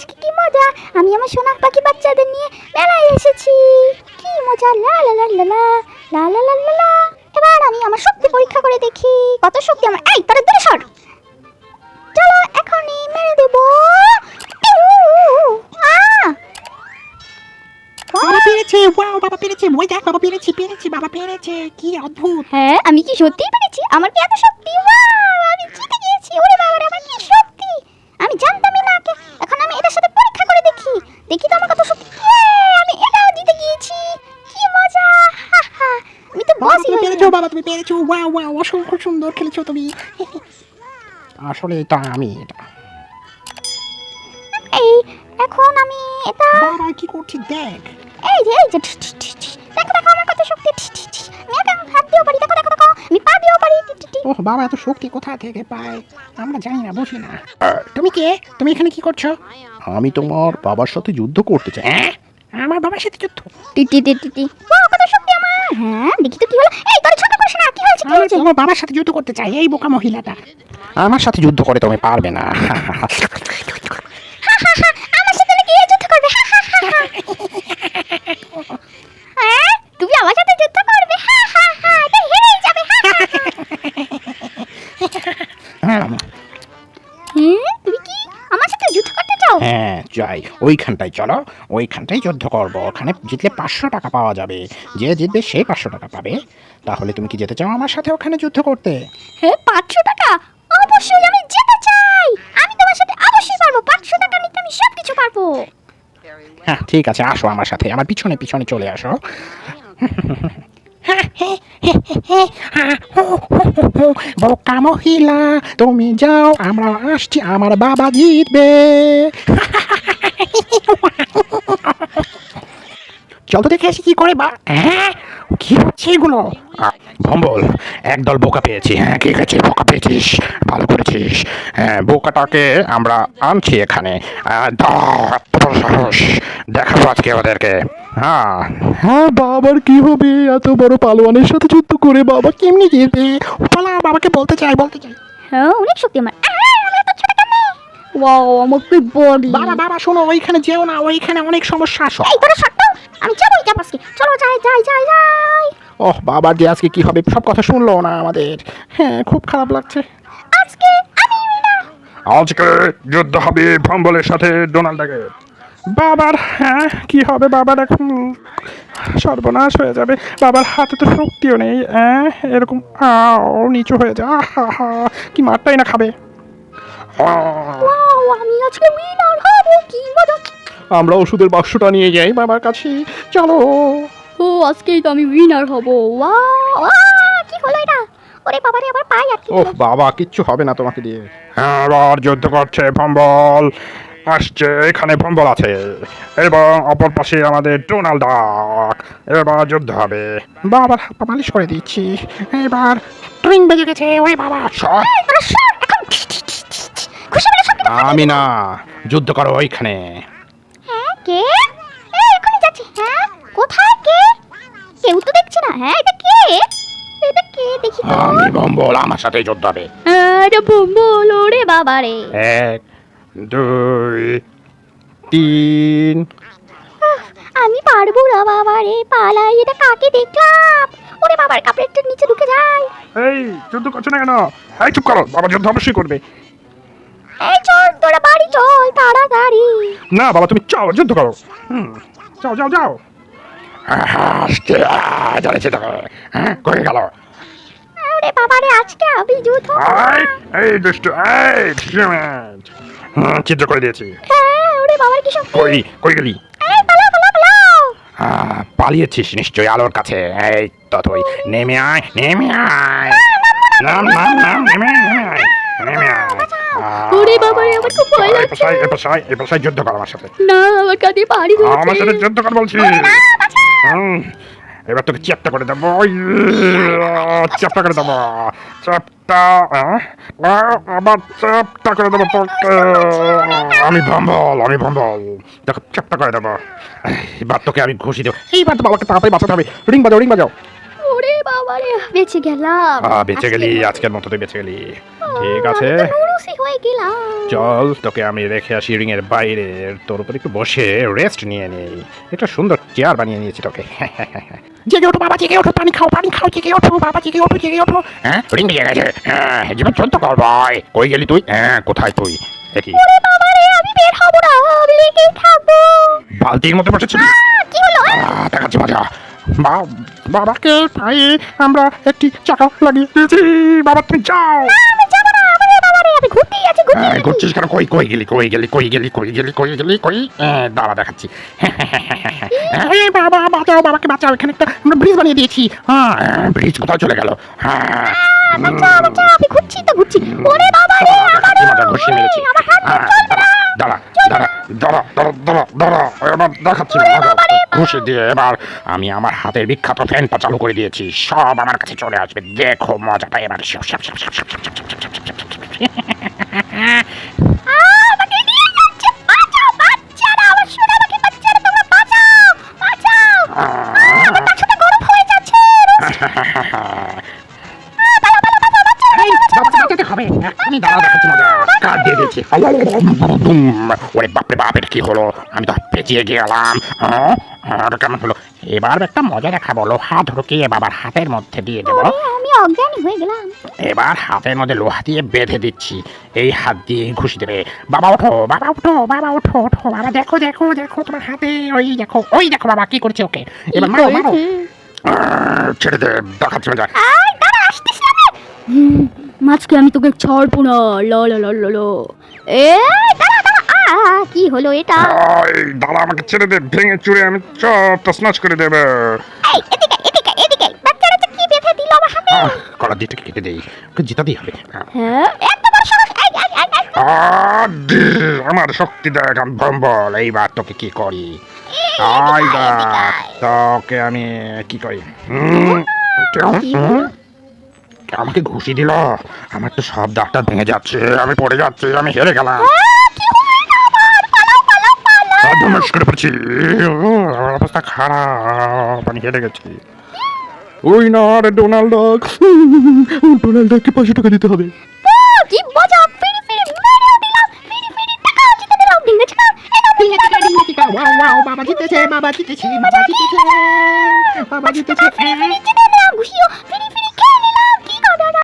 আজকে কি মজা? আমি আমার সোনা পাখি বাচ্চাদের নিয়ে মেলায় এসেছি। কি মজা? লা লা লা লা লা লা লা লা লা এবার আমি আমার শক্তি পরীক্ষা করে দেখি। কত শক্তি আমার এই তোরা দূরে সর। চলো এখনই মেরে দেব! বাবা পেরেছে ওয়াও বাবা পেরেছে ওই দেখ বাবা পেরেছে পেরেছে বাবা পেরেছে কি অদ্ভুত। হ্যাঁ আমি কি সত্যিই পেরেছি? আমার কি এত শক্তি ওয়াও ওয়াও অসংখ্য সুন্দর খেলেছো তুমি। আসলে এটা আমি এটা। এই এখন আমি এটা বাবা কি করছি দেখ। এই যে এই যে। দেখো দেখো আমার কত শক্তি। আমি এখন হাত দিয়েও পারি দেখো দেখো দেখো। আমি পা দিয়েও পারি। ওহ বাবা এত শক্তি কোথা থেকে পায়? আমরা জানি না বুঝি না। আহ, তুমি কে? তুমি এখানে কি করছ? আমি তোমার বাবার সাথে যুদ্ধ করতে চাই। হ্যাঁ? আমার বাবার সাথে যুদ্ধ? টি টি টি টি টি। কত শক্তি আমার। হ্যাঁ দেখি তো কি হলো। এই তোর ছোট করিস না কি হয়েছে কি হয়েছে? তোমার বাবার সাথে যুদ্ধ করতে চাই এই বোকা মহিলাটা। আমার সাথে যুদ্ধ করে তুমি পারবে না। আমার সাথে নাকি এ যুদ্ধ করবে হা, হা, হা, হা। হ্যাঁ তুমি আমার সাথে যুদ্ধ করবে হা হা হা এটা হেরেই যাবে হা, হা, হা। হ্যাঁ। হুম? চাও হ্যাঁ যাই। ওইখানটায় চলো। ওইখানটায় যুদ্ধ করব। ওখানে জিতলে পাঁচশো টাকা পাওয়া যাবে। যে জিতবে সেই পাঁচশো টাকা পাবে। তাহলে তুমি কি যেতে চাও আমার সাথে ওখানে যুদ্ধ করতে? হ্যাঁ পাঁচশো টাকা? অবশ্যই আমি যেতে চাই। আমি তোমার সাথে অবশ্যই পারব। পাঁচশো টাকা নিতে আমি সব কিছু পারব। হ্যাঁ ঠিক আছে। আসো আমার সাথে। আমার পিছনে পিছনে চলে আসো। বোকা মহিলা, তুমি যাও, আমরা আসছি, আমার বাবা জিতবে। চল তো দেখে আসি কি করে বা হ্যাঁ? কি হচ্ছে এগুলো? ভম্বল একদল বোকা পেয়েছি। হ্যাঁ ঠিক আছে বোকা পেয়েছিস? ভালো করেছিস। হ্যাঁ বোকাটাকে আমরা আনছি এখানে। দাও, এত বড় সাহস। দেখাবো আজকে ওদেরকে। হ্যাঁ। হ্যাঁ বাবার কি হবে? এত বড় পালোয়ানের সাথে যুদ্ধ করে বাবা কেমনি জিতবে? পালা বাবাকে বলতে চাই বলতে চাই। হ্যাঁ অনেক শক্তি আমার আহ, আমি এত ছোট কেন ওয়াও আমার কি বডি বাবা বাবা শোনো ওইখানে যেও না ওইখানে অনেক সমস্যা আসো। এই তোরা সত্য? আমি যাবোই যাব আজকে। চলো যাই যাই যাই যাই। ওহ বাবার যে আজকে কি হবে সব কথা শুনলো না আমাদের। হ্যাঁ খুব খারাপ লাগছে। আজকে আমি। আজকে যুদ্ধ হবে ভম্বলের সাথে ডোনাল্ডাকে। বাবার হ্যাঁ কি হবে বাবার এখন? সর্বনাশ হয়ে যাবে। বাবার হাতে তো শক্তিও নেই হ্যাঁ এরকম আও নিচু হয়ে যা আহা হা। কি মারটাই না খাবে। আমি আজকে উইনার হব কি মজা আমরা ওষুধের বাক্সটা নিয়ে যাই বাবার কাছে। চলো। ও আজকেই তো আমি উইনার হব। ওয়াও কি হলো এটা? ওরে বাবারে আবার পাই আটকে ওহ বাবা কিচ্ছু হবে না তোমাকে দিয়ে। হ্যাঁ এবার যুদ্ধ করছে ভম্বল। আসছে এখানে ভম্বল আছে। এবং অপর পাশে আমাদের ডোনাল্ড ডাক। এবার যুদ্ধ হবে। বাবার হাত পা মালিশ করে দিচ্ছি। এবার ট্রিং বেজে গেছে। ওই বাবা সব আমি না যুদ্ধ করো ওইখানে। হ্যাঁ কে? এই এখনই যাচ্ছি। হ্যাঁ কোথায় কে? কেউ তো দেখছি না। হ্যাঁ এটা কে? এটা কে? দেখি তো। আমি ভম্বল আমার সাথে যুদ্ধ হবে। আরে বলো রে বাবা রে। এক দুই তিন। আমি পারব না বাবা রে পালাই। এটা কাকে দেখলাম? ওরে বাবার কাপড়ের নিচে ঢুকে যায়। এই যুদ্ধ করছ না কেন? এই চুপ করো। বাবা যুদ্ধ অবশ্যই করবে। এই চল তোরা বাড়ি চল তাড়াতাড়ি। না বাবা তুমি চাও যুদ্ধ করো। হুম যাও যাও যাও। হ্যাঁ কয়ে গেল? ওরে বাবা রে আজকে আমি যুদ্ধ এই এই দুষ্ট এই ডিসমেন্ট হুম চিত্র করে দিয়েছি। হ্যাঁ ওরে বাবার কি শক্তি কই কই গেলি? এই পালিয়েছিস নিশ্চয়ই আলোর কাছে। এই তো তুই নেমে আয় নেমে আয়। নাম নাম নাম নেমে আয়, নেমে আয় নেমে আয়। আমার খুব ভয় লাগছে। পাশায় পাশায় যুদ্ধ কর আমার সাথে। না আমার কাঁধে পাড়ি আমার সাথে যুদ্ধ কর বলছি। এবার তোকে চ্যাপটা করে দেবো। চ্যাপটা করে দেবো। চ্যাপটা আবার চ্যাপটা করে দেবো তোকে। আমি ভম্বল আমি ভম্বল। দেখো চ্যাপটা করে দেবো। এবার তোকে আমি ঘুষি দেবো। এইবার তো বাবাকে তাড়াতাড়ি বাঁচাতে হবে। রিং বাজাও রিং বাজাও। ওরে বাবা রে বেঁচে গেলাম। বেঁচে গেলি আজকের মতো তুই বেঁচে গেলি। ঠিক আছে। হয়ে চল তোকে আমি রেখে আসি রিং এর বাইরে। তোর উপর একটু বসে রেস্ট নিয়ে নেই একটা সুন্দর চেয়ার বানিয়ে নিয়েছি তোকে। জেগে ওঠো বাবা জেগে ওঠো পানি খাও পানি খাও জেগে ওঠো বাবা জেগে ওঠো জেগে ওঠো। হ্যাঁ রিং জেগে গেছে। হ্যাঁ জীবন চলতো কর ভাই। কই গেলি তুই? হ্যাঁ কোথায় তুই? দেখি। বাবা রে আমি বের হব না আমি লেগেই থাকব। বালতির মধ্যে বসেছিলি? বাবাকে পায়ে আমরা একটি চাকা লাগিয়ে দিয়েছি। বাবা তুমি যাও। হ্যাঁ, ঘুরছিস কেন? কই কই গেলি কই গেলি কই গেলি কই গেলি কই গেলি কই? হ্যাঁ, দাঁড়া দেখাচ্ছি। এই বাবা বাঁচাও বাবাকে বাঁচাও এখানে একটা আমরা ব্রিজ বানিয়ে দিয়েছি। হ্যাঁ ব্রিজ কোথায় চলে গেল। হ্যাঁ। আহ, বাঁচাও বাঁচাও আমি ঘুরছি তো ঘুরছি। ওরে বাবা রে আমার ঘুষি মেরেছি। হ্যাঁ, দাঁড়া দাঁড়া দাঁড়া দাঁড়া দাঁড়া দাঁড়া দেখাচ্ছি। ঘুষি দিয়ে এবার আমি আমার হাতের বিখ্যাত ফ্যানটা চালু করে দিয়েছি। সব আমার কাছে চলে আসবে। দেখো মজাটা এবার। ওরে বাপরে বাপ এটা কি হলো? আমি তো পেঁচিয়ে গেলাম আর কেমন হলো? এবার একটা মজা দেখাবো লোহা ঢুকিয়ে বাবার হাতের মধ্যে দিয়ে দেবো। আমি অজ্ঞানী হয়ে গেলাম। এবার হাতের মধ্যে লোহা দিয়ে বেঁধে দিচ্ছি। এই হাত দিয়ে ঘুষি দেবে। বাবা ওঠো বাবা ওঠো বাবা ওঠো ওঠো। বাবা দেখো দেখো দেখো তোমার হাতে। ওই দেখো ওই দেখো বাবা কি করছে ওকে? এবার মারো মারো। ছেড়ে দে দেখাচ্ছি মজা। মাছকে আমি তোকে ছাড়বো না। ল ল ল ল ল। এ কি হলো এটা? দাঁড়া আমাকে ছেড়ে দে ভেঙে চুড়ে আমি সব তসনস করে দেবে। এই এদিকে এদিকে এদিকে। বাচ্চারা তো কি বেঁধে দিল আমার হাতে? গলার দিকটা কেটে দেই। ওকে জিতাতেই হবে। হ্যাঁ? এত বড় সাহস। আমার শক্তি দেখ আমি বম্বল এইবার তোকে কি করি? আই দেখ তোকে আমি কি করি? হুম? আমাকে ঘুষি দিল। আমার তো সব দাঁতটা ভেঙে যাচ্ছে। আমি পড়ে যাচ্ছি আমি হেরে গেলাম। অবস্থা খারাপ গেছি। ওই দিতে হবে।